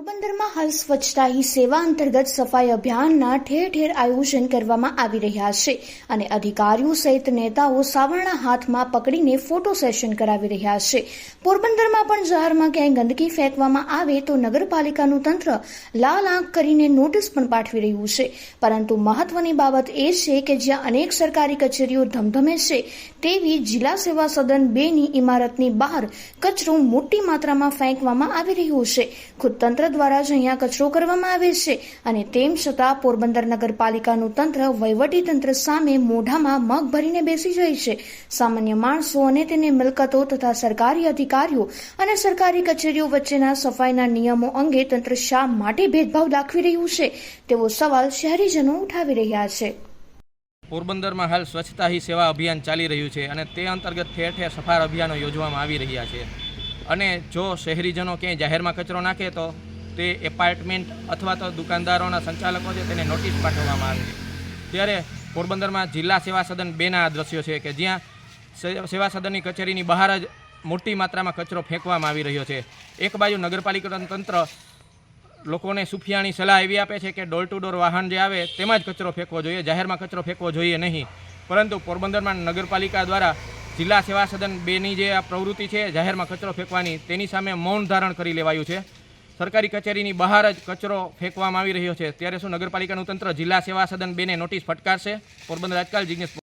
પોરબંદરમાં હાલ સ્વચ્છતા હી સેવા અંતર્ગત સફાઈ અભિયાનના ઠેર ઠેર આયોજન કરવામાં આવી રહ્યા છે અને અધિકારીઓ સહિત નેતાઓ સાવરણા હાથમાં પકડીને ફોટો સેશન કરાવી રહ્યા છે. પોરબંદરમાં પણ જાહેરમાં ક્યાંય ગંદકી ફેંકવામાં આવે તો નગરપાલિકાનું તંત્ર લાલ આંખ કરીને નોટિસ પણ પાઠવી રહ્યું છે. પરંતુ મહત્વની બાબત એ છે કે જ્યાં અનેક સરકારી કચેરીઓ ધમધમે છે તેવી જિલ્લા સેવા સદન બેની ઇમારતની બહાર કચરો મોટી માત્રામાં ફેંકવામાં આવી રહ્યો છે. ખુદ તંત્ર દ્વારા જ અહીંયા કચરો કરવામાં આવે છે અને તેમ છતાં પોરબંદર નગરપાલિકાનું તંત્ર વહીવટી તંત્ર સામે મોઢામાં મગ ભરીને બેસી જાય છે. સામાન્ય માણસો અને તેની મિલકતો તથા સરકારી અધિકારીઓ અને સરકારી કચેરીઓ વચ્ચેના સફાઈના નિયમો અંગે તંત્ર શા માટે ભેદભાવ દાખવી રહ્યું છે? તેવો સવાલ શહેરીજનો ઉઠાવી રહ્યા છે. પોરબંદરમાં હાલ સ્વચ્છતા હી સેવા અભિયાન ચાલી રહ્યું છે અને તે અંતર્ગત ઠેર ઠેર સફાર અભિયાનો યોજવામાં આવી રહ્યા છે. અને જો શહેરીજનો ક્યાંય જાહેરમાં કચરો નાખે તો તે એપાર્ટમેન્ટ અથવા તો દુકાનદારોના સંચાલકો છે તેને નોટિસ પાઠવવામાં આવે છે. ત્યારે પોરબંદરમાં જિલ્લા સેવા સદન બેના દ્રશ્યો છે કે જ્યાં સેવા સદનની કચેરીની બહાર જ મોટી માત્રામાં કચરો ફેંકવામાં આવી રહ્યો છે. એક બાજુ નગરપાલિકા તંત્ર લોકોને સુફિયાની સલાહ એવી આપે છે કે ડોર ટુ ડોર વાહન જે આવે, તેમાં જ કચરો ફેંકવો જોઈએ, જાહેરમાં કચરો ફેંકવો જોઈએ નહીં. પરંતુ પોરબંદરમાં નગરપાલિકા દ્વારા જિલ્લા સેવા સદન બેની જે આ પ્રવૃત્તિ છે, જાહેરમાં કચરો ફેંકવાની, તેની સામે મૌન ધારણ કરી લેવાયું છે. સરકારી કચેરીની બહાર જ કચરો ફેંકવામાં આવી રહ્યો છે. ત્યારે શું નગરપાલિકાનું તંત્ર જિલ્લા સેવા સદન બેને નોટિસ ફટકારશે? પોરબંદર આજકાલ જિજ્ઞેશ